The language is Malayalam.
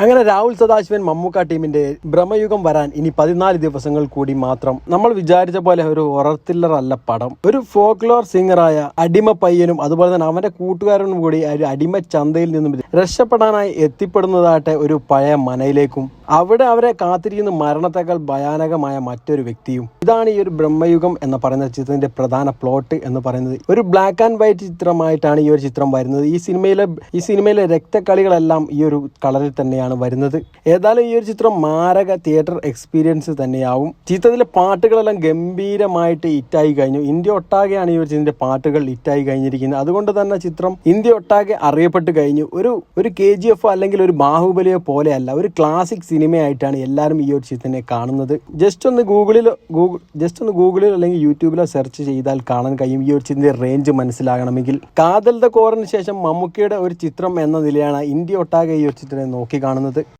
അങ്ങനെ രാഹുൽ സദാശിവൻ മമ്മൂക്ക ടീമിന്റെ ഭ്രമയുഗം വരാൻ ഇനി പതിനാല് ദിവസങ്ങൾ കൂടി മാത്രം. നമ്മൾ വിചാരിച്ച പോലെ ഒരു ഹൊറർ ത്രില്ലർ അല്ല പടം. ഒരു ഫോക്ലോർ സിംഗറായ അടിമ പയ്യനും അതുപോലെ തന്നെ അവന്റെ കൂട്ടുകാരനും കൂടി ഒരു അടിമ ചന്തയിൽ നിന്നും രക്ഷപ്പെടാനായി എത്തിപ്പെടുന്നതാട്ടെ ഒരു പഴയ മനയിലേക്കും. അവിടെ അവരെ കാത്തിരിക്കുന്ന മരണത്തെക്കാൾ ഭയാനകമായ മറ്റൊരു വ്യക്തിയും. ഇതാണ് ഈ ഒരു ബ്രഹ്മയുഗം എന്ന് പറയുന്ന ചിത്രത്തിന്റെ പ്രധാന പ്ലോട്ട് എന്ന് പറയുന്നത്. ഒരു ബ്ലാക്ക് ആൻഡ് വൈറ്റ് ചിത്രമായിട്ടാണ് ഈ ഒരു ചിത്രം വരുന്നത്. ഈ സിനിമയിലെ ഈ സിനിമയിലെ രക്തക്കളികളെല്ലാം ഈ ഒരു കളറിൽ തന്നെയാണ് വരുന്നത്. ഏതായാലും ഈ ഒരു ചിത്രം മാരക തിയേറ്റർ എക്സ്പീരിയൻസ് തന്നെയാവും. ചിത്രത്തിലെ പാട്ടുകളെല്ലാം ഗംഭീരമായിട്ട് ഹിറ്റായി കഴിഞ്ഞു. ഇന്ത്യ ഒട്ടാകെയാണ് ഈ ഒരു ചിത്രത്തിന്റെ പാട്ടുകൾ ഹിറ്റായി കഴിഞ്ഞിരിക്കുന്നത്. അതുകൊണ്ട് തന്നെ ചിത്രം ഇന്ത്യ ഒട്ടാകെ അറിയപ്പെട്ട് കഴിഞ്ഞു. ഒരു ഒരു കെ ജി എഫ് അല്ലെങ്കിൽ ഒരു ബാഹുബലിയോ പോലെയല്ല ഒരു ക്ലാസിക് സിനിമയായിട്ടാണ് എല്ലാവരും ഈ ഒരു ചിത്രത്തിനെ കാണുന്നത്. ജസ്റ്റ് ഒന്ന് ഗൂഗിളിലോ ഗൂഗിൾ ജസ്റ്റ് ഒന്ന് ഗൂഗിളിലോ അല്ലെങ്കിൽ യൂട്യൂബിലോ സെർച്ച് ചെയ്താൽ കാണാൻ കഴിയും ഈ ഒരു ചിത്രത്തിന്റെ റേഞ്ച് മനസ്സിലാകണമെങ്കിൽ. കാതൽ ദ കോറിന് ശേഷം മമ്മൂക്കിയുടെ ഒരു ചിത്രം എന്ന നിലയാണ് ഇന്ത്യ ഒട്ടാകെ ഈ ഒരു ചിത്രത്തെ നോക്കി കാണുന്നത്